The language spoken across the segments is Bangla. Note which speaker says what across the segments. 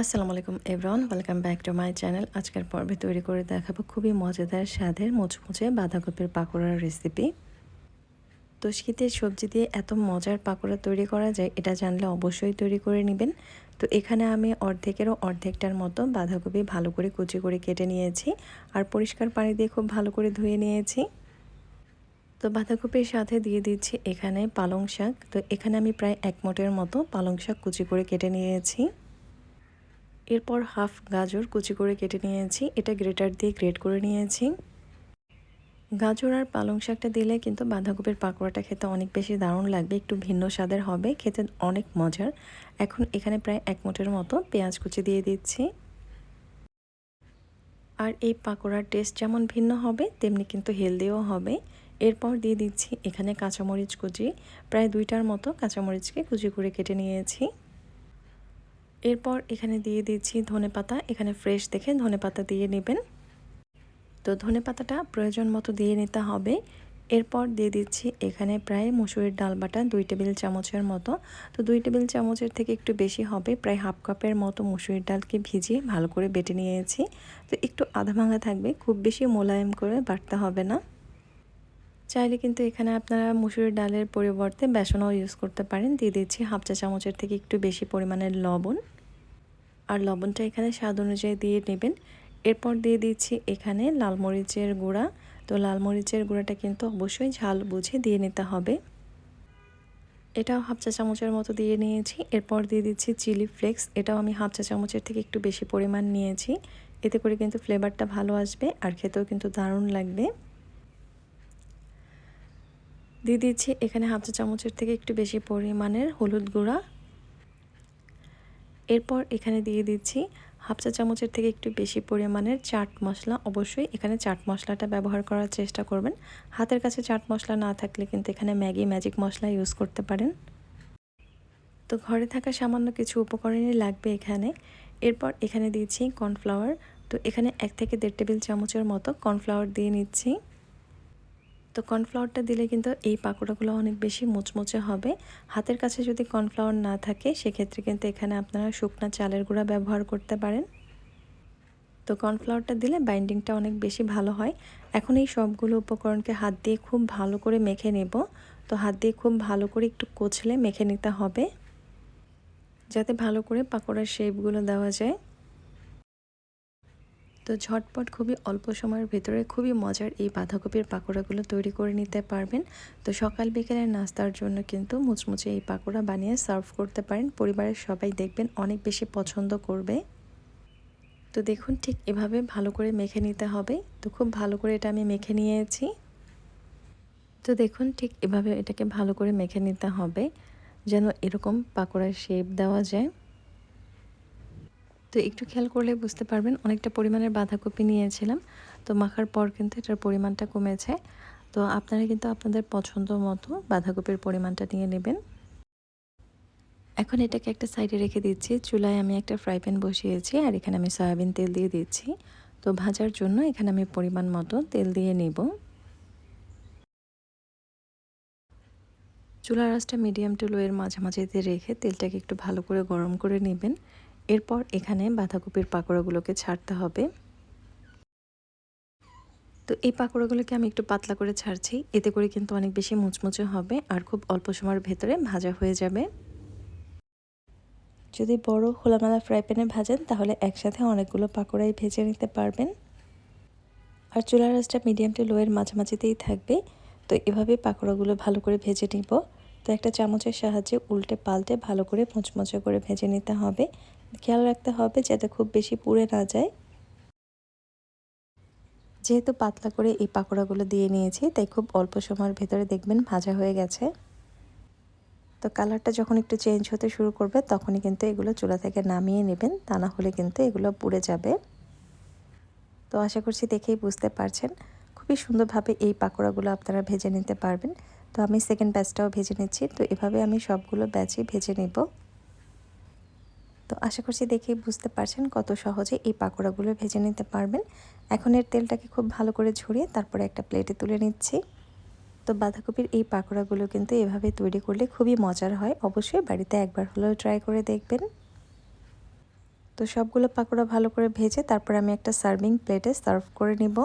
Speaker 1: আসসালামু আলাইকুম everyone welcome back to my channel আজকের পর্বে তৈরি করে দেখাবো খুবই মজাদার স্বাদের মুচমুচে বাঁধাকপির পাকোড়ার রেসিপি তো শীতের সবজি দিয়ে এত মজার পাকোড়া তৈরি করা যায়, এটা জানলে অবশ্যই তৈরি করে নেবেন। তো এখানে আমি অর্ধেকেরও অর্ধেকটার মতো বাঁধাকপি ভালো করে কুচি করে কেটে নিয়েছি আর পরিষ্কার পানি দিয়ে খুব ভালো করে ধুয়ে নিয়েছি। তো বাঁধাকপির সাথে দিয়ে দিচ্ছি এখানে পালং শাক। তো এখানে আমি প্রায় এক মোটের মতো পালং শাক কুচি করে কেটে নিয়েছি। এরপর হাফ গাজর কুচি করে কেটে নিয়েছি। এটা গ্রেটার দিয়ে গ্রেট করে নিয়েছি। গাজর আর পালং শাকটা দিলে কিন্তু বাঁধাকপির পাকোড়াটা খেতে অনেক বেশি দারুণ লাগবে, একটু ভিন্ন স্বাদের হবে, খেতে অনেক মজার। এখন এখানে প্রায় এক মুঠের মতো পেঁয়াজ কুচি দিয়ে দিচ্ছি। আর এই পাকোড়ার টেস্ট যেমন ভিন্ন হবে, তেমনি কিন্তু হেলদিও হবে। এরপর দিয়ে দিচ্ছি এখানে কাঁচামরিচ কুচি। প্রায় দুইটার মতো কাঁচামরিচকে কুচি করে কেটে নিয়েছি। এরপর এখানে দিয়ে দিচ্ছি ধনে পাতা। এখানে ফ্রেশ দেখে ধনে পাতা দিয়ে নেবেন। তো ধনে পাতাটা প্রয়োজন মতো দিয়ে নিতে হবে। এরপর দিয়ে দিচ্ছি এখানে প্রায় মুসুরির ডাল বাটা দুই টেবিল চামচের মতো। তো দুই টেবিল চামচের থেকে একটু বেশি হবে। প্রায় হাফ কাপের মতো মুসুরির ডালকে ভিজিয়ে ভালো করে বেটে নিয়েছি। তো একটু আধা ভাঙা থাকবে। খুব বেশি মোলায়েম করে বাটতে হবে না। চাইলে কিন্তু এখানে আপনারা মুসুরির ডালের পরিবর্তে বেসনও ইউজ করতে পারেন। দিয়ে দিচ্ছি হাফ চা চামচের থেকে একটু বেশি পরিমাণের লবণ। আর লবণটা এখানে স্বাদ অনুযায়ী দিয়ে নেবেন। এরপর দিয়ে দিচ্ছি এখানে লাল মরিচের গুঁড়া। তো লাল মরিচের গুঁড়াটা কিন্তু অবশ্যই ঝাল বুঝে দিয়ে নিতে হবে। এটাও হাফ চা চামচের মতো দিয়ে নিয়েছি। এরপর দিয়ে দিচ্ছি চিলি ফ্লেক্স। এটাও আমি হাফ চা চামচের থেকে একটু বেশি পরিমাণ নিয়েছি। এতে করে কিন্তু ফ্লেভারটা ভালো আসবে আর খেতেও কিন্তু দারুণ লাগবে। দিয়ে দিচ্ছি এখানে হাফ চা চামচের থেকে একটু বেশি পরিমাণের হলুদ গুঁড়া। এরপর এখানে দিয়ে দিচ্ছি হাফ চা চামচের থেকে একটু বেশি পরিমাণের চাট মশলা। অবশ্যই এখানে চাট মশলাটা ব্যবহার করার চেষ্টা করবেন। হাতের কাছে চাট মশলা না থাকলে কিন্তু এখানে ম্যাগি, ম্যাজিক মশলা ইউজ করতে পারেন। তো ঘরে থাকা সামান্য কিছু উপকরণই লাগবে এখানে। এরপর এখানে দিয়েছি কর্নফ্লাওয়ার। তো এখানে এক থেকে দেড় টেবিল চামচের মতো কর্নফ্লাওয়ার দিয়ে নিচ্ছি। তো কর্নফ্লাওয়ারটা দিলে কিন্তু এই পাকোড়াগুলো অনেক বেশি মুচমুচে হবে। হাতের কাছে যদি কর্নফ্লাওয়ার না থাকে, সেক্ষেত্রে কিন্তু এখানে আপনারা শুকনা চালের গুঁড়া ব্যবহার করতে পারেন। তো কর্নফ্লাওয়ারটা দিলে বাইন্ডিংটা অনেক বেশি ভালো হয়। এখন এই সবগুলো উপকরণকে হাত দিয়ে খুব ভালো করে মেখে নেব। তো হাত দিয়ে খুব ভালো করে একটু কোচলে মেখে নিতে হবে। যাতে ভালো করে পাকোড়ার শেপগুলো দেওয়া যায়। তো ঝটপট খুবই অল্প সময়ের ভেতরে খুবই মজার এই বাঁধাকপির পাকোড়াগুলো তৈরি করে নিতে পারবেন। তো সকাল বিকেলের নাস্তার জন্য কিন্তু মুচমুচে এই পাকোড়া বানিয়ে সার্ভ করতে পারেন। পরিবারের সবাই দেখবেন অনেক বেশি পছন্দ করবে। তো দেখুন ঠিক এভাবে ভালো করে মেখে নিতে হবে। তো খুব ভালো করে এটা আমি মেখে নিয়েছি। তো দেখুন ঠিক এভাবে এটাকে ভালো করে মেখে নিতে হবে। যেন এরকম পাকোড়ার শেপ দেওয়া যায়। তো একটু খেয়াল করলে বুঝতে পারবেন, অনেকটা পরিমাণের বাঁধাকপি নিয়েছিলাম। তো মাখার পর কিন্তু এটার পরিমাণটা কমেছে। তো আপনারা কিন্তু আপনাদের পছন্দ মতো বাঁধাকপির পরিমাণটা নিয়ে নেবেন। এখন এটাকে একটা সাইডে রেখে দিচ্ছি। চুলায় আমি একটা ফ্রাই প্যান বসিয়েছি আর এখানে আমি সয়াবিন তেল দিয়ে দিচ্ছি। তো ভাজার জন্য এখানে আমি পরিমাণ মতো তেল দিয়ে নেব। চুলা রাসটা মিডিয়াম টু লোয়ের মাঝামাঝিতে রেখে তেলটাকে একটু ভালো করে গরম করে নেবেন। এরপর এখানে বাঁধাকপির পাকোড়াগুলোকে ছাড়তে হবে। তো এই পাকোড়াগুলোকে আমি একটু পাতলা করে ছাড়ছি। এতে করে কিন্তু অনেক বেশি মুচমুচে হবে আর খুব অল্প সময়ের ভেতরে ভাজা হয়ে যাবে। যদি বড় খোলামেলা ফ্রাই প্যানে ভাজেন, তাহলে একসাথে অনেকগুলো পাকোড়াই ভেজে নিতে পারবেন। আর চুলা রাসটা মিডিয়াম টু লোয়ের মাঝামাঝিতেই থাকবে। তো এভাবে পাকোড়াগুলো ভালো করে ভেজে নিব। তো একটা চামচের সাহায্যে উল্টে পাল্টে ভালো করে মুচমুচে করে ভেজে নিতে হবে। খেয়াল রাখতে হবে যাতে খুব বেশি পুড়ে না যায়। যেহেতু পাতলা করে এই পাকোড়াগুলো দিয়ে নিয়েছি, তাই খুব অল্প সময়ের ভেতরে দেখবেন ভাজা হয়ে গেছে। তো কালারটা যখন একটু চেঞ্জ হতে শুরু করবে, তখনই কিন্তু এগুলো চুলা থেকে নামিয়ে নেবেন, তা না হলে কিন্তু এগুলো পুড়ে যাবে। তো আশা করছি দেখেই বুঝতে পারছেন। খুবই সুন্দরভাবে এই পাকোড়াগুলো আপনারা ভেজে নিতে পারবেন। তো আমি সেকেন্ড ব্যাচটাও ভেজে নিচ্ছি, তো এভাবে আমি সবগুলো ব্যাচই ভেজে নেব। তো আশা করছি দেখেই বুঝতে পারছেন কত সহজে এই পাকোড়াগুলো ভেজে নিতে পারবেন। এখন এর তেলটাকে খুব ভালো করে ঝরিয়ে তারপরে একটা প্লেটে তুলে নিচ্ছি। তো বাঁধাকপির এই পাকোড়াগুলো কিন্তু এভাবে তৈরি করলে খুবই মজার হয়। অবশ্যই বাড়িতে একবার হলেও ট্রাই করে দেখবেন। তো সবগুলো পাকোড়া ভালো করে ভেজে তারপর আমি একটা সার্ভিং প্লেটে সার্ভ করে নিব।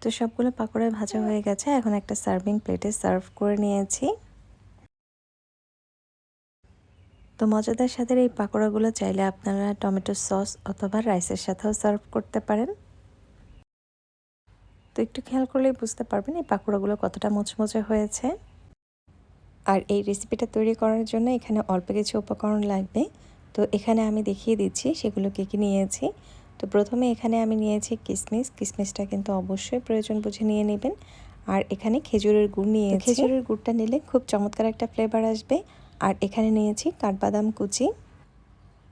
Speaker 1: তো সবগুলো পাকোড়া ভাজা হয়ে গেছে। এখন একটা সার্ভিং প্লেটে সার্ভ করে নিয়েছি। তো মজাদার সাথে এই পাকোড়াগুলো চাইলে আপনারা টমেটো সস অথবা রাইসের সাথেও সার্ভ করতে পারেন। তো একটু খেয়াল করলেই বুঝতে পারবেন এই পাকোড়াগুলো কতটা মুচমুচে হয়েছে। আর এই রেসিপিটা তৈরি করার জন্য এখানে অল্প কিছু উপকরণ লাগবে। তো এখানে আমি দেখিয়ে দিচ্ছি সেগুলো কী কী নিয়েছি। তো প্রথমে এখানে আমি নিয়েছি কিসমিস। কিসমিসটা কিন্তু অবশ্যই প্রয়োজন বুঝে নিয়ে নেবেন। আর এখানে খেজুরের গুড় নিয়ে খেজুরের গুড়টা নিলে খুব চমৎকার একটা ফ্লেভার আসবে। আর এখানে নিয়েছি কাঠবাদাম কুচি।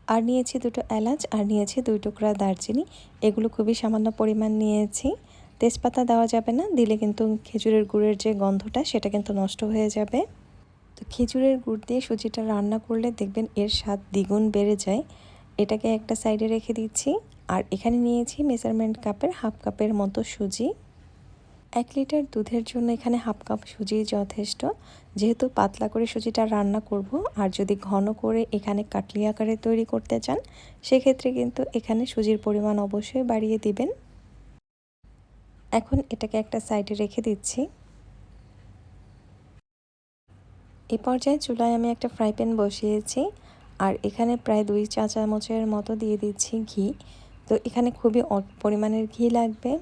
Speaker 1: আর নিয়েছি দুটো এলাচ, আর নিয়েছি দুই টুকরা দারচিনি। এগুলো খুবই সামান্য পরিমাণ নিয়েছি। তেজপাতা দেওয়া যাবে না, দিলে কিন্তু খেজুরের গুড়ের যে গন্ধটা, সেটা কিন্তু নষ্ট হয়ে যাবে। তো খেজুরের গুড় দিয়ে সুজিটা রান্না করলে দেখবেন এর স্বাদ দ্বিগুণ বেড়ে যায়। এটাকে একটা সাইডে রেখে দিচ্ছি। আর এখানে নিয়েছি মেজারমেন্ট কাপের হাফ কাপের মতো সুজি। এক লিটার দুধের জন্য এখানে হাফ কাপ সুজি যথেষ্ট। যেহেতু পাতলা করে সুজিটা রান্না করব, আর যদি ঘন করে এখানে কাটলি আকারে তৈরি করতে চান, সেক্ষেত্রে কিন্তু এখানে সুজির পরিমাণ অবশ্যই বাড়িয়ে দিবেন। এখন এটাকে একটা সাইডে রেখে দিচ্ছি। এ পর্যায়ে চুলায় আমি একটা ফ্রাই প্যান বসিয়েছি, আর এখানে প্রায় দুই চা চামচের মতো দিয়ে দিচ্ছি ঘি। তো এখানে খুবই অল্প পরিমাণের ঘি লাগবে।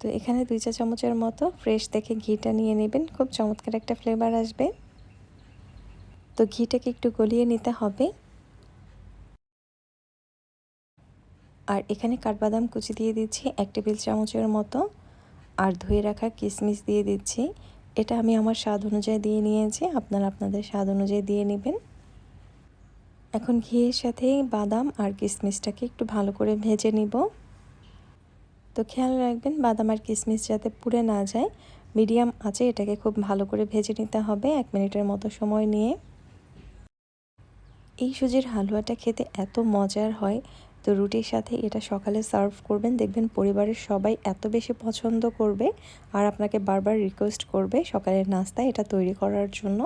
Speaker 1: তো এখানে দুই চা চামচের মতো ফ্রেশ দেখে ঘিটা নিয়ে নেবেন। খুব চমৎকার একটা ফ্লেভার আসবে। তো ঘিটাকে একটু গলিয়ে নিতে হবে। আর এখানে কাঠবাদাম কুচি দিয়ে দিচ্ছি এক টেবিল চামচের মতো। আর ধুয়ে রাখা কিশমিশ দিয়ে দিচ্ছি। এটা আমি আমার স্বাদ অনুযায়ী দিয়ে নিয়েছি। আপনারা আপনাদের স্বাদ অনুযায়ী দিয়ে নেবেন। এখন ঘিয়ের সাথে বাদাম আর কিশমিশটাকে একটু ভালো করে ভেজে নিব। তো খেয়াল রাখবেন বাদাম আর কিশমিশ যাতে পুড়ে না যায়। মিডিয়াম আছে এটাকে খুব ভালো করে ভেজে নিতে হবে এক মিনিটের মতো সময় নিয়ে। এই সুজির হালুয়াটা খেতে এত মজার হয়। তো রুটির সাথে এটা সকালে সার্ভ করবেন। দেখবেন পরিবারের সবাই এত বেশি পছন্দ করবে আর আপনাকে বারবার রিকোয়েস্ট করবে সকালের নাস্তা এটা তৈরি করার জন্য।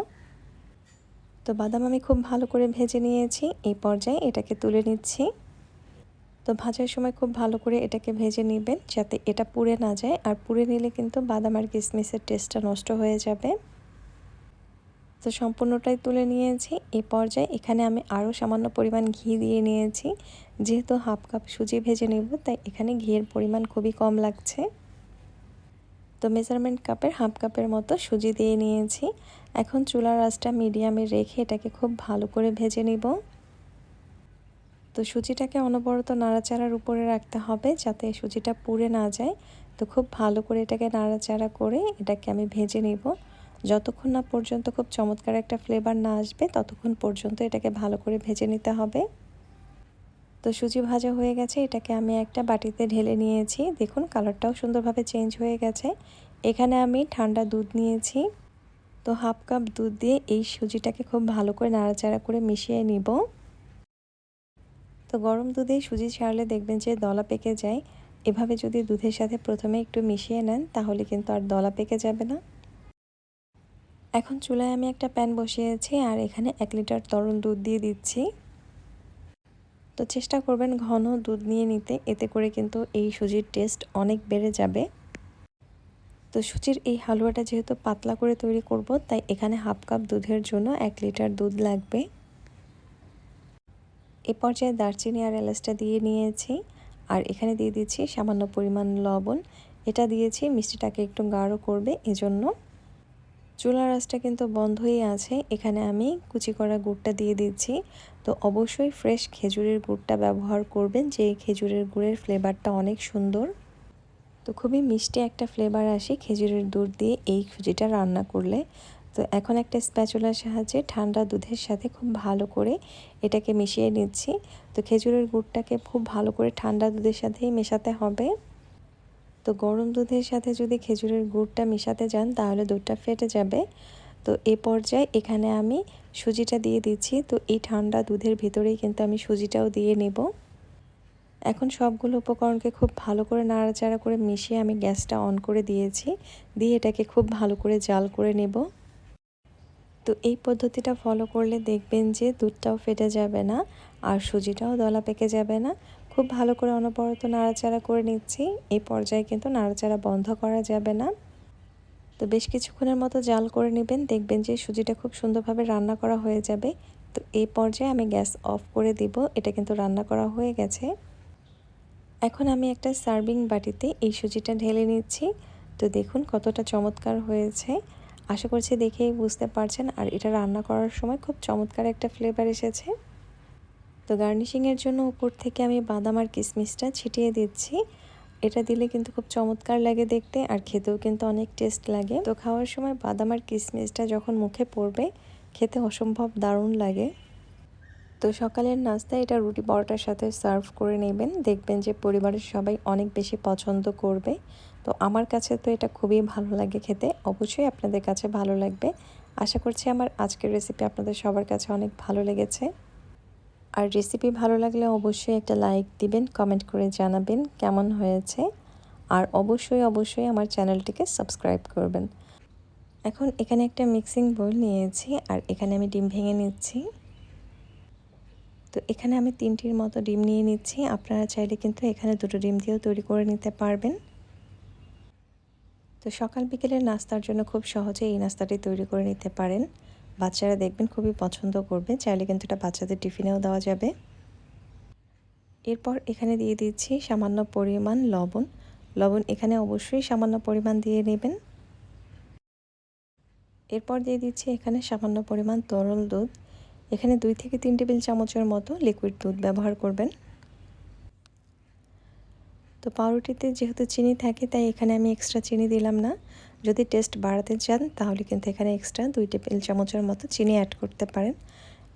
Speaker 1: তো বাদাম আমি খুব ভালো করে ভেজে নিয়েছি। এই পর্যায়ে এটাকে তুলে নিচ্ছি। তো ভাজার সময় খুব ভালো করে এটাকে ভেজে নেবেন যাতে এটা পুড়ে না যায়। আর পুড়ে নিলে কিন্তু বাদাম আর কিশমিশের টেস্টটা নষ্ট হয়ে যাবে। তো সম্পূর্ণটাই তুলে নিয়েছি। এ পর্যায়ে এখানে আমি আরও সামান্য পরিমাণ ঘি দিয়ে নিয়েছি। যেহেতু হাফ কাপ সুজি ভেজে নেব, তাই এখানে ঘিয়ের পরিমাণ খুবই কম লাগছে। তো মেজারমেন্ট কাপের হাফ কাপের মতো সুজি দিয়ে নিয়েছি। এখন চুলার আঁচটা মিডিয়ামে রেখে এটাকে খুব ভালো করে ভেজে নিব। তো সুজিটাকে অনবরত নাড়াচাড়ার উপরে রাখতে হবে যাতে সুজিটা পুড়ে না যায়। তো খুব ভালো করে এটাকে নাড়াচাড়া করে এটাকে আমি ভেজে নেব। যতক্ষণ না পর্যন্ত খুব চমৎকার একটা ফ্লেভার না আসবে, ততক্ষণ পর্যন্ত এটাকে ভালো করে ভেজে নিতে হবে। তো সুজি ভাজা হয়ে গেছে, এটাকে আমি একটা বাটিতে ঢেলে নিয়েছি। দেখুন কালারটাও সুন্দরভাবে চেঞ্জ হয়ে গেছে। এখানে আমি ঠান্ডা দুধ নিয়েছি। তো হাফ কাপ দুধ দিয়ে এই সুজিটাকে খুব ভালো করে নাড়াচাড়া করে মিশিয়ে নিব। তো গরম দুধে সুজি ছাড়লে দেখবেন যে দলা পেকে যায়। এভাবে যদি দুধের সাথে প্রথমে একটু মিশিয়ে নেন, তাহলে কিন্তু আর দলা পেকে যাবে না। এখন চুলায় আমি একটা প্যান বসিয়েছি আর এখানে এক লিটার তরল দুধ দিয়ে দিচ্ছি। তো চেষ্টা করবেন ঘন দুধ নিয়ে নিতে, এতে করে কিন্তু এই সুজির টেস্ট অনেক বেড়ে যাবে। তো সুজির এই হালুয়াটা যেহেতু পাতলা করে তৈরি করব, তাই এখানে হাফ কাপ দুধের জন্য এক লিটার দুধ লাগবে। এ পর্যায়ে দারচিনি আর এলাচটা দিয়ে নিয়েছি। আর এখানে দিয়ে দিচ্ছি সামান্য পরিমাণ লবণ। এটা দিয়েছি, মিষ্টিটাকে একটু গাঢ় করবে, এজন্য চুলার আঁচটা কিন্তু বন্ধই আছে। এখানে আমি কুচি করা গুড়টা দিয়ে দিচ্ছি। তো অবশ্যই ফ্রেশ খেজুরের গুড়টা ব্যবহার করবেন, যে খেজুরের গুড়ের ফ্লেভারটা অনেক সুন্দর। তো খুবই মিষ্টি একটা ফ্লেভার আসে খেজুরের দুধ দিয়ে এই সুজিটা রান্না করলে। তো এখন একটা স্প্যাচুলার সাহায্যে ঠান্ডা দুধের সাথে খুব ভালো করে এটাকে মিশিয়ে নিচ্ছি। তো খেজুরের গুড়টাকে খুব ভালো করে ঠান্ডা দুধের সাথেই মেশাতে হবে। তো গরম দুধের সাথে যদি খেজুরের গুড়টা মেশাতে যান তাহলে দুধটা ফেটে যাবে। তো এ পর্যায়ে এখানে আমি সুজিটা দিয়ে দিচ্ছি। তো এই ঠান্ডা দুধের ভিতরেই কিন্তু আমি সুজিটাও দিয়ে নেব। এখন সবগুলো উপকরণকে খুব ভালো করে নাড়াচাড়া করে মিশিয়ে আমি গ্যাসটা অন করে দিয়েছি। দিয়ে এটাকে খুব ভালো করে জাল করে নেব। তো এই পদ্ধতিটা ফলো করলে দেখবেন যে দুধটাও ফেটে যাবে না, আর সুজিটাও দলা পেকে যাবে না। খুব ভালো করে অনবরত নাড়াচাড়া করে নিচ্ছি। এই পর্যায়ে কিন্তু নাড়াচাড়া বন্ধ করা যাবে না। তো বেশ কিছুক্ষণের মতো জাল করে নেবেন, দেখবেন যে সুজিটা খুব সুন্দরভাবে রান্না করা হয়ে যাবে। তো এই পর্যায়ে আমি গ্যাস অফ করে দিব, এটা কিন্তু রান্না করা হয়ে গেছে। এখন আমি একটা সার্ভিং বাটিতে এই সুজিটা ঢেলে নিচ্ছি। তো দেখুন কতটা চমৎকার হয়েছে। আশা করছি দেখেই বুঝতে পারছেন। আর এটা রান্না করার সময় খুব চমৎকার একটা ফ্লেভার এসেছে। তো গার্নিশিংয়ের জন্য উপর থেকে আমি বাদাম আর কিশমিশটা ছিটিয়ে দিচ্ছি। এটা দিলে কিন্তু খুব চমৎকার লাগে দেখতে আর খেতেও কিন্তু অনেক টেস্ট লাগে। তো খাওয়ার সময় বাদাম আর কিশমিশটা যখন মুখে পড়বে, খেতে অসম্ভব দারুণ লাগে। তো সকালের নাস্তা এটা রুটি পরোটার সাথে সার্ভ করে নেবেন। দেখবেন যে পরিবারের সবাই অনেক বেশি পছন্দ করবে। তো আমার কাছে তো এটা খুবই ভালো লাগে খেতে। অবশ্যই আপনাদের কাছে ভালো লাগবে। আশা করছি আমার আজকের রেসিপি আপনাদের সবার কাছে অনেক ভালো লেগেছে। আর রেসিপি ভালো লাগলে অবশ্যই একটা লাইক দিবেন কমেন্ট করে জানাবেন কেমন হয়েছে। আর অবশ্যই অবশ্যই আমার চ্যানেলটিকে সাবস্ক্রাইব করবেন। এখন এখানে একটা মিক্সিং বোল নিয়েছি আর এখানে আমি ডিম ভেঙে নিচ্ছি। তো এখানে আমি তিনটির মতো ডিম নিয়ে নিচ্ছি। আপনারা চাইলে কিন্তু এখানে দুটো ডিম দিয়েও তৈরি করে নিতে পারবেন। তো সকাল বিকেলের নাস্তার জন্য খুব সহজে এই নাস্তাটি তৈরি করে নিতে পারেন। বাচ্চারা দেখবেন খুবই পছন্দ করবে। চাইলে কিন্তু এটা বাচ্চাদের টিফিনেও দেওয়া যাবে। এরপর এখানে দিয়ে দিচ্ছি সামান্য পরিমাণ লবণ। লবণ এখানে অবশ্যই সামান্য পরিমাণ দিয়ে নেবেন। এরপর দিয়ে দিচ্ছি এখানে সামান্য পরিমাণ তরল দুধ। এখানে দুই থেকে তিন টেবিল চামচের মতো লিকুইড দুধ ব্যবহার করবেন। তো পাউরুটিতে যেহেতু চিনি থাকে, তাই এখানে আমি এক্সট্রা চিনি দিলাম না। যদি টেস্ট বাড়াতে চান, তাহলে কিন্তু এখানে এক্সট্রা দুই টেবিল চামচের মতো চিনি অ্যাড করতে পারেন।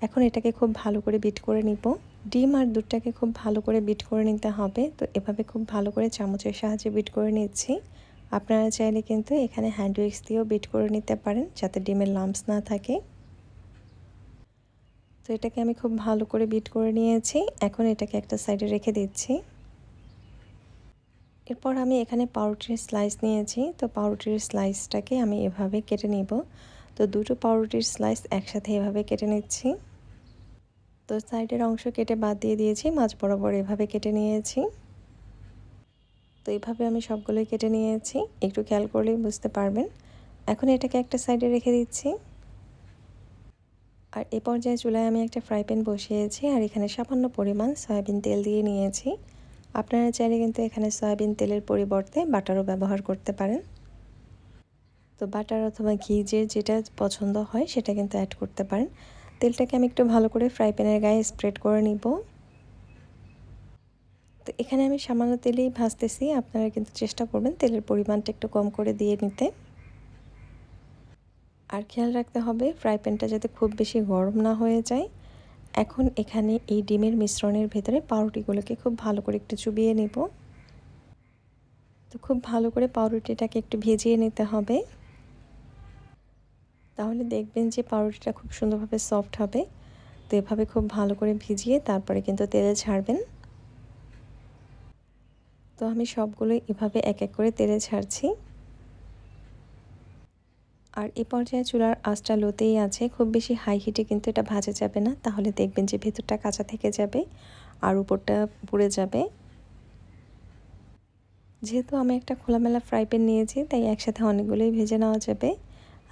Speaker 1: এখন এটাকে খুব ভালো করে বিট করে নিব। ডিম আর দুধটাকে খুব ভালো করে বিট করে নিতে হবে। তো এভাবে খুব ভালো করে চামচের সাহায্যে বিট করে নিচ্ছি। আপনারা চাইলে কিন্তু এখানে হ্যান্ড উইক্স দিয়েও বিট করে নিতে পারেন, যাতে ডিমের লাম্পস না থাকে। তো এটাকে আমি খুব ভালো করে বিট করে নিয়েছি। এখন এটাকে একটা সাইডে রেখে দিচ্ছি। এরপর আমি এখানে পাউরুটির স্লাইস নিয়েছি। তো পাউরুটির স্লাইসটাকে আমি এভাবে কেটে নিব। তো দুটো পাউরুটির স্লাইস একসাথে এভাবে কেটে নিচ্ছি। তো সাইডের অংশ কেটে বাদ দিয়ে দিয়েছি মাছ বরাবর এভাবে কেটে নিয়েছি। তো এইভাবে আমি সবগুলোই কেটে নিয়েছি। একটু খেয়াল করলেই বুঝতে পারবেন। এখন এটাকে একটা সাইডে রেখে দিচ্ছি। আর এ পর্যায়ে চুলায় আমি একটা ফ্রাই প্যান বসিয়েছি। আর এখানে সামান্য পরিমাণ সয়াবিন তেল দিয়ে নিয়েছি। আপনারা চাইলে কিন্তু এখানে সয়াবিন তেলের পরিবর্তে বাটারও ব্যবহার করতে পারেন। তো বাটার অথবা ঘি যে যেটা পছন্দ হয় সেটা কিন্তু অ্যাড করতে পারেন। তেলটাকে আমি একটু ভালো করে ফ্রাই প্যানের গায়ে স্প্রেড করে নিব। তো এখানে আমি সামান্য তেলেই ভাজতেছি, আপনারা কিন্তু চেষ্টা করবেন তেলের পরিমাণটা একটু কম করে দিয়ে নিতে। আর খেয়াল রাখতে হবে ফ্রাই প্যানটা যাতে খুব বেশি গরম না হয়ে যায়। এখন এখানে এই ডিমের মিশ্রণের ভেতরে পাউরুটিগুলোকে খুব ভালো করে একটু চুবিয়ে নেব। তো খুব ভালো করে পাউরুটিটাকে একটু ভেজিয়ে নিতে হবে। তাহলে দেখবেন যে পাউরুটিটা খুব সুন্দরভাবে সফট হবে। তো এভাবে খুব ভালো করে ভিজিয়ে তারপরে কিন্তু তেলে ছাড়বেন। তো আমি সবগুলোই এভাবে এক এক করে তেলে ছাড়ছি। আর এ পর্যায়ে চুলার আঁচটা লোতেই আছে। খুব বেশি হাই হিটে কিন্তু এটা ভাজা যাবে না। তাহলে দেখবেন যে ভেতরটা কাঁচা থেকে যাবে আর উপরটা পুড়ে যাবে। যেহেতু আমি একটা খোলামেলা ফ্রাই প্যান নিয়েছি, তাই একসাথে অনেকগুলোই ভেজে নেওয়া যাবে।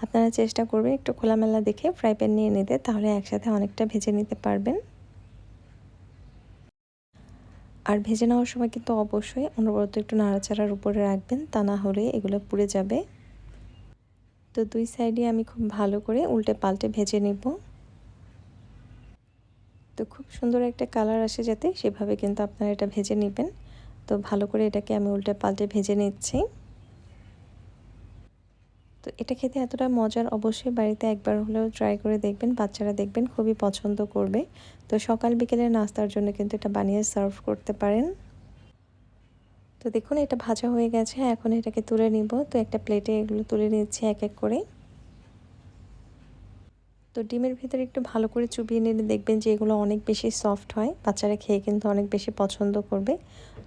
Speaker 1: আপনারা চেষ্টা করবেন একটু খোলামেলা দেখে ফ্রাই প্যান নিয়ে নিতে, তাহলে একসাথে অনেকটা ভেজে নিতে পারবেন। আর ভেজে নেওয়ার সময় কিন্তু অবশ্যই অনবরত একটু নাড়াচাড়ার উপরে রাখবেন, তা না হলে এগুলো পুড়ে যাবে। তো দুই সাইডে আমি খুব ভালো করে উল্টে পাল্টে ভেজে নেব। তো খুব সুন্দর একটা কালার আসে যাতে সেভাবে কিন্তু আপনারা এটা ভেজে নেবেন। তো ভালো করে এটাকে আমি উল্টে পাল্টে ভেজে নিচ্ছি। তো এটা খেতে এতটা মজার অবশ্যই বাড়িতে একবার হলেও ট্রাই করে দেখবেন, বাচ্চারা দেখবেন, খুবই পছন্দ করবে। তো সকাল বিকেলের নাস্তার জন্য কিন্তু এটা বানিয়ে সার্ভ করতে পারেন। তো দেখুন, এটা ভাজা হয়ে গেছে। এখন এটাকে তুলে নিব। তো একটা প্লেটে এগুলো তুলে নিচ্ছি এক এক করে। তো ডিমের ভিতরে একটু ভালো করে চুবিয়ে নিলে দেখবেন যে এগুলো অনেক বেশি সফট হয়। বাচ্চারা খেয়ে কিন্তু অনেক বেশি পছন্দ করবে।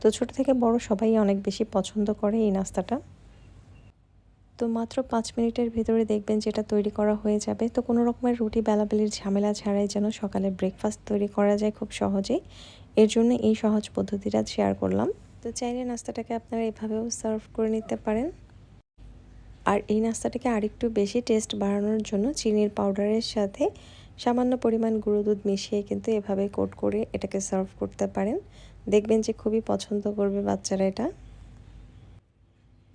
Speaker 1: তো ছোট থেকে বড় সবাই অনেক বেশি পছন্দ করে এই নাস্তাটা। তো মাত্র পাঁচ মিনিটের ভিতরে দেখবেন যেটা তৈরি করা হয়ে যাবে। তো কোনো রকমের রুটি বেলাবেলির ঝামেলা ছাড়াই যেন সকালে ব্রেকফাস্ট তৈরি করা যায় খুব সহজেই। এর জন্য এই সহজ পদ্ধতিটা শেয়ার করলাম। তো চাইলে নাস্তাটাকে আপনারা এভাবেও সার্ভ করে নিতে পারেন। আর এই নাস্তাটাকে আরেকটু বেশি টেস্ট বাড়ানোর জন্য চিনির পাউডারের সাথে সামান্য পরিমাণ গুঁড়ো দুধ মিশিয়ে কিন্তু এভাবে কোট করে এটাকে সার্ভ করতে পারেন। দেখবেন যে খুবই পছন্দ করবে বাচ্চারা এটা।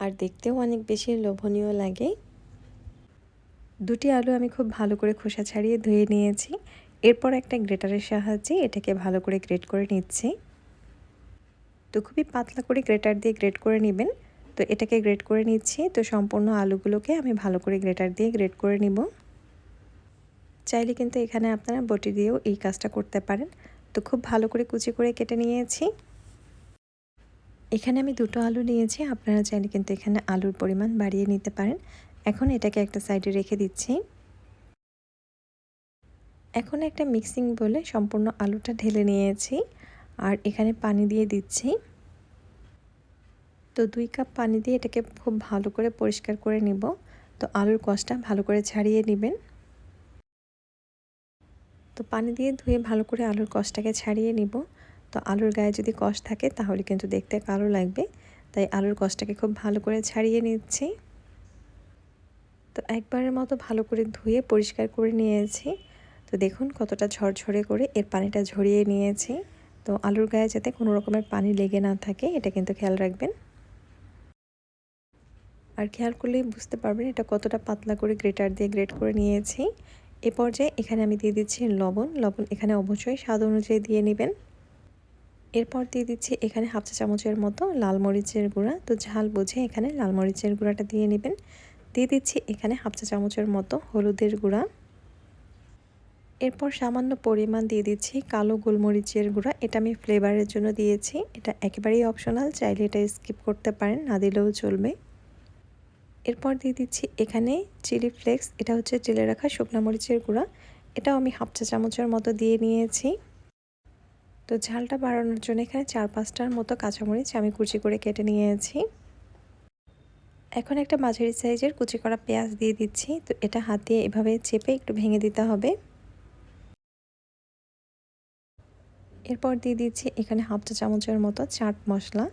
Speaker 1: আর দেখতেও অনেক বেশি লোভনীয় লাগে। দুটি আলু আমি খুব ভালো করে খোসা ছাড়িয়ে ধুয়ে নিয়েছি। এরপর একটা গ্রেটারের সাহায্যে এটাকে ভালো করে গ্রেট করে নিচ্ছি। তো খুবই পাতলা করে গ্রেটার দিয়ে গ্রেট করে নেবেন। তো এটাকে গ্রেট করে নিচ্ছি। তো সম্পূর্ণ আলুগুলোকে আমি ভালো করে গ্রেটার দিয়ে গ্রেট করে নিব। চাইলে কিন্তু এখানে আপনারা বটি দিয়েও এই কাজটা করতে পারেন। তো খুব ভালো করে কুচি করে কেটে নিয়েছি। এখানে আমি দুটো আলু নিয়েছি। আপনারা চাইলে কিন্তু এখানে আলুর পরিমাণ বাড়িয়ে নিতে পারেন। এখন এটাকে একটা সাইডে রেখে দিচ্ছি। এখন একটা মিক্সিং বলে সম্পূর্ণ আলুটা ঢেলে নিয়েছি। আর এখানে পানি দিয়ে দিচ্ছি। তো দুই কাপ পানি দিয়ে এটাকে খুব ভালো করে পরিষ্কার করে নিব। তো আলুর কষটা ভালো করে ছাড়িয়ে নেবেন। তো পানি দিয়ে ধুয়ে ভালো করে আলুর কষটাকে ছাড়িয়ে নিব। তো আলুর গায়ে যদি কষ থাকে তাহলে কিন্তু দেখতে কালো লাগবে। তাই আলুর কষটাকে খুব ভালো করে ছাড়িয়ে নিচ্ছি। তো একবারের মতো ভালো করে ধুয়ে পরিষ্কার করে নিয়েছি। তো দেখুন কতটা ঝরঝরে করে এর পানিটা ঝরিয়ে নিয়েছি। তো আলুর গায়ে যাতে কোনো রকমের পানি লেগে না থাকে, এটা কিন্তু খেয়াল রাখবেন। আর খেয়াল করলেই বুঝতে পারবেন এটা কতটা পাতলা করে গ্রেটার দিয়ে গ্রেট করে নিয়েছি। এ পর্যায়ে এখানে আমি দিয়ে দিচ্ছি লবণ। লবণ এখানে অবশ্যই স্বাদ অনুযায়ী দিয়ে নেবেন। এরপর দিয়ে দিচ্ছি এখানে হাফ চা চামচের মতো লাল মরিচের গুঁড়া। তো ঝাল বুঝে এখানে লাল মরিচের গুঁড়াটা দিয়ে নেবেন। দিয়ে দিচ্ছি এখানে হাফ চা চামচের মতো হলুদের গুঁড়া। এরপর সামান্য পরিমাণ দিয়ে দিচ্ছি কালো গোলমরিচের গুঁড়া। এটা আমি ফ্লেভারের জন্য দিয়েছি। এটা একেবারেই অপশনাল, চাইলে এটা স্কিপ করতে পারেন, না দিলেও চলবে। এরপর দিয়ে দিচ্ছি এখানে চিলি ফ্লেক্স। এটা হচ্ছে চেলে রাখা শুকনো মরিচের গুঁড়া। এটাও আমি হাফ চা চামচের মতো দিয়ে নিয়েছি। তো ঝালটা বাড়ানোর জন্য এখানে চার পাঁচটার মতো কাঁচামরিচ আমি কুচি করে কেটে নিয়েছি। এখন একটা মাঝারি সাইজের কুচি করা পেঁয়াজ দিয়ে দিচ্ছি। তো এটা হাত দিয়ে এভাবে চেপে একটু ভেঙে দিতে হবে। এরপর দিয়ে দিচ্ছি এখানে হাফ চা চামচের মতো চাট মশলা।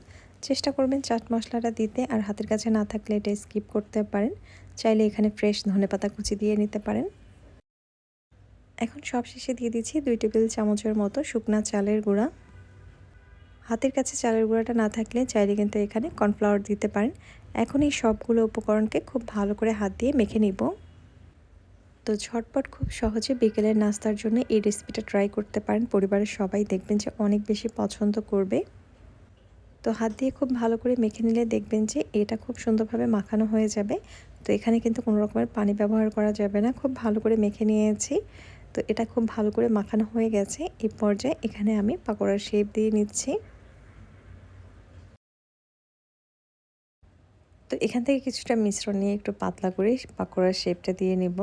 Speaker 1: চেষ্টা করবেন চাট মশলাটা দিতে আর হাতের কাছে না থাকলে এটা স্কিপ করতে পারেন। চাইলে এখানে ফ্রেশ ধনে পাতা কুচি দিয়ে নিতে পারেন। এখন সব শেষে দিয়ে দিচ্ছি দুই টেবিল চামচের মতো শুকনা চালের গুঁড়া। হাতের কাছে চালের গুঁড়াটা না থাকলে চাইলে কিন্তু এখানে কর্নফ্লাওয়ার দিতে পারেন। এখন এই সবগুলো উপকরণকে খুব ভালো করে হাত দিয়ে মেখে নিব। তো ঝটপট খুব সহজে বিকেলের নাস্তার জন্য এই রেসিপিটা ট্রাই করতে পারেন। পরিবারের সবাই দেখবেন যে অনেক বেশি পছন্দ করবে। তো হাত দিয়ে খুব ভালো করে মেখে নিলে দেখবেন যে এটা খুব সুন্দরভাবে মাখানো হয়ে যাবে। তো এখানে কিন্তু কোনো রকমের পানি ব্যবহার করা যাবে না। খুব ভালো করে মেখে নিয়েছি। তো এটা খুব ভালো করে মাখানো হয়ে গেছে। এই পর্যায়ে এখানে আমি পাকোড়ার শেপ দিয়ে নিচ্ছি। তো এখান থেকে কিছুটা মিশ্রণ নিয়ে একটু পাতলা করে পাকোড়ার শেপটা দিয়ে নিব।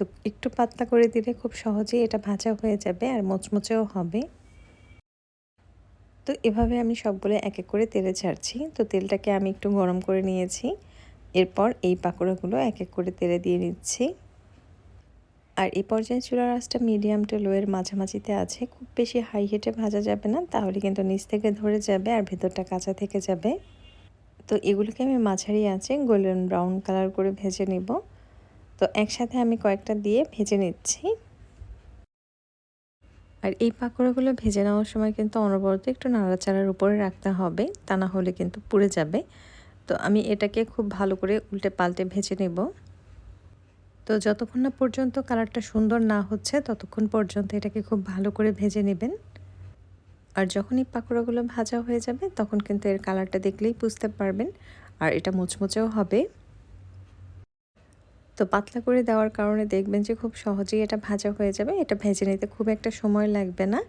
Speaker 1: তো একটু পাতলা করে দিলে খুব সহজেই এটা ভাজা হয়ে যাবে আর মচমচেও হবে। তো এভাবে আমি সবগুলো এক এক করে তেলে ছাড়ছি। তো তেলটাকে আমি একটু গরম করে নিয়েছি। এরপর এই পাকোড়াগুলো এক এক করে তেলে দিয়ে নিচ্ছি। আর এই পর্যায়ে চুলার আঁচটা মিডিয়াম টু লোয়ের মাঝামাঝিতে আছে। খুব বেশি হাই হিটে ভাজা যাবে না, তাহলে কিন্তু নিচ থেকে ধরে যাবে আর ভেতরটা কাঁচা থেকে যাবে। তো এগুলোকে আমি মাঝারি আছে গোল্ডেন ব্রাউন কালার করে ভেজে নিব। তো একসাথে আমি কয়েকটা দিয়ে ভেজে নিচ্ছি। আর এই পাকোড়াগুলো ভেজে নেওয়ার সময় কিন্তু অনবরত একটু নাড়াচাড়ার উপরে রাখতে হবে, তা না হলে কিন্তু পুড়ে যাবে। তো আমি এটাকে খুব ভালো করে উল্টে পাল্টে ভেজে নেব। তো যতক্ষণ না পর্যন্ত কালারটা সুন্দর না হচ্ছে, ততক্ষণ পর্যন্ত এটাকে খুব ভালো করে ভেজে নেবেন। আর যখনই পাকোড়াগুলো ভাজা হয়ে যাবে, তখন কিন্তু এর কালারটা দেখলেই বুঝতে পারবেন। আর এটা মুচমুচেও হবে। তো পাতলা করে দেওয়ার কারণে দেখবেন যে খুব সহজেই এটা ভাজা হয়ে যাবে। এটা ভেজে নিতে খুব একটা সময় লাগবে না।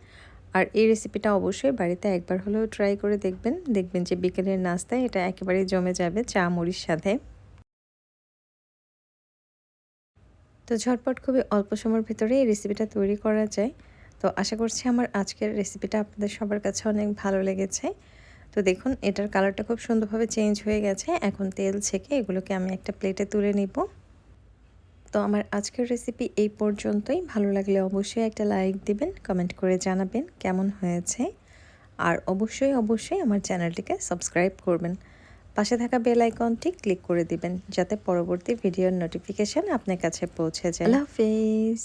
Speaker 1: আর এই রেসিপিটা অবশ্যই বাড়িতে একবার হলেও ট্রাই করে দেখবেন। দেখবেন যে বিকেলের নাস্তায় এটা একেবারেই জমে যাবে চা মুড়ির সাথে। তো ঝটপট খুবই অল্প সময়ের ভিতরে এই রেসিপিটা তৈরি করা যায়। তো আশা করছি আমার আজকের রেসিপিটা আপনাদের সবার কাছে অনেক ভালো লেগেছে। তো দেখুন, এটার কালারটা খুব সুন্দরভাবে চেঞ্জ হয়ে গেছে। এখন তেল ছেঁকে এগুলোকে আমি একটা প্লেটে তুলে নিব। তো আমার আজকের রেসিপি এই পর্যন্তই। ভালো লাগলে অবশ্যই একটা লাইক দিবেন কমেন্ট করে জানাবেন কেমন হয়েছে। আর অবশ্যই অবশ্যই আমার চ্যানেলটিকে সাবস্ক্রাইব করবেন। পাশে থাকা বেল আইকনটি ক্লিক করে দিবেন, যাতে পরবর্তী ভিডিওর নোটিফিকেশান আপনার কাছে পৌঁছে যায়। আল্লাহ হাফিজ।